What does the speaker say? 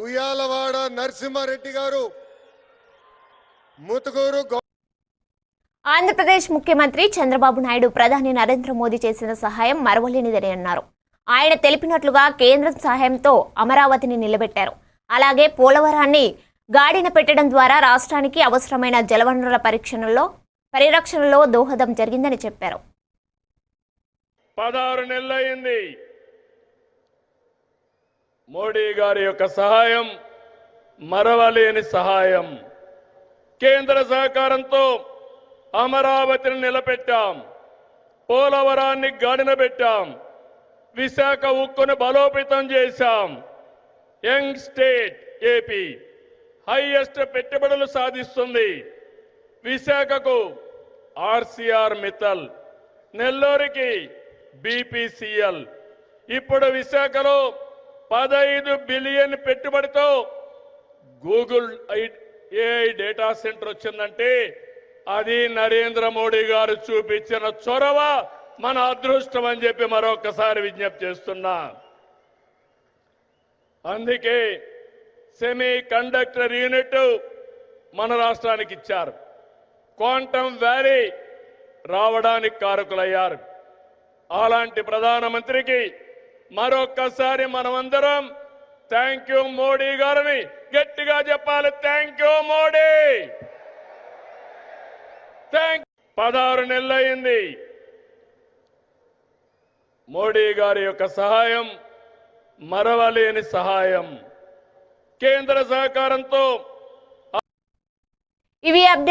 ఉయ్యాలవాడ నరసింహారెడ్డి గారు ముతుకూరు ఆంధ్రప్రదేశ్ ముఖ్యమంత్రి చంద్రబాబు నాయుడు ప్రధాని నరేంద్ర మోదీ చేసిన సహాయం మరవలేనిదని అన్నారు. ఆయన తెలిపినట్లుగా కేంద్రం సహాయంతో అమరావతిని నిలబెట్టారు. అలాగే పోలవరాన్ని గాడిన పెట్టడం ద్వారా రాష్ట్రానికి అవసరమైన జలవనరుల పరీక్షణలో పరిరక్షణలో దోహదం జరిగిందని చెప్పారు. పదహారు నెలలైంది. మోడీ గారి యొక్క సహాయం మరవలేని సహాయం. కేంద్ర సహకారంతో అమరావతిని నిలబెట్టాం పోలవరాన్ని గాడిన పెట్టాం విశాఖ ఉక్కును బలోపేతం చేశాం. యంగ్ స్టేట్ ఏపీ హైయెస్ట్ పెట్టుబడులు సాధిస్తుంది. విశాఖకు ఆర్సీఆర్ మిత్తల్ నెల్లూరికి బీపీసీఎల్. ఇప్పుడు విశాఖలో పదహైదు బిలియన్ పెట్టుబడితో Google I- AI data center వచ్చిందంటే అది నరేంద్ర మోడీ గారు చూపించిన చొరవ మన అదృష్టం అని చెప్పి మరొకసారి విజ్ఞప్తి చేస్తున్నా. అందుకే సెమీ కండక్టర్ యూనిట్ మన రాష్ట్రానికి ఇచ్చారు. క్వాంటమ్ వ్యాలీ రావడానికి కారకులయ్యారు. అలాంటి ప్రధానమంత్రికి మరొక్కసారి మనమందరం థ్యాంక్ యూ మోడీ గారిని. గట్టిగా చెప్పాలి థ్యాంక్ యూ మోడీ. థ్యాంక్ పదహారు నెలలయ్యింది. మోడీ గారి యొక్క సహాయం మరవలేని సహాయం. కేంద్ర సహకారంతో ఇవి అప్డేట్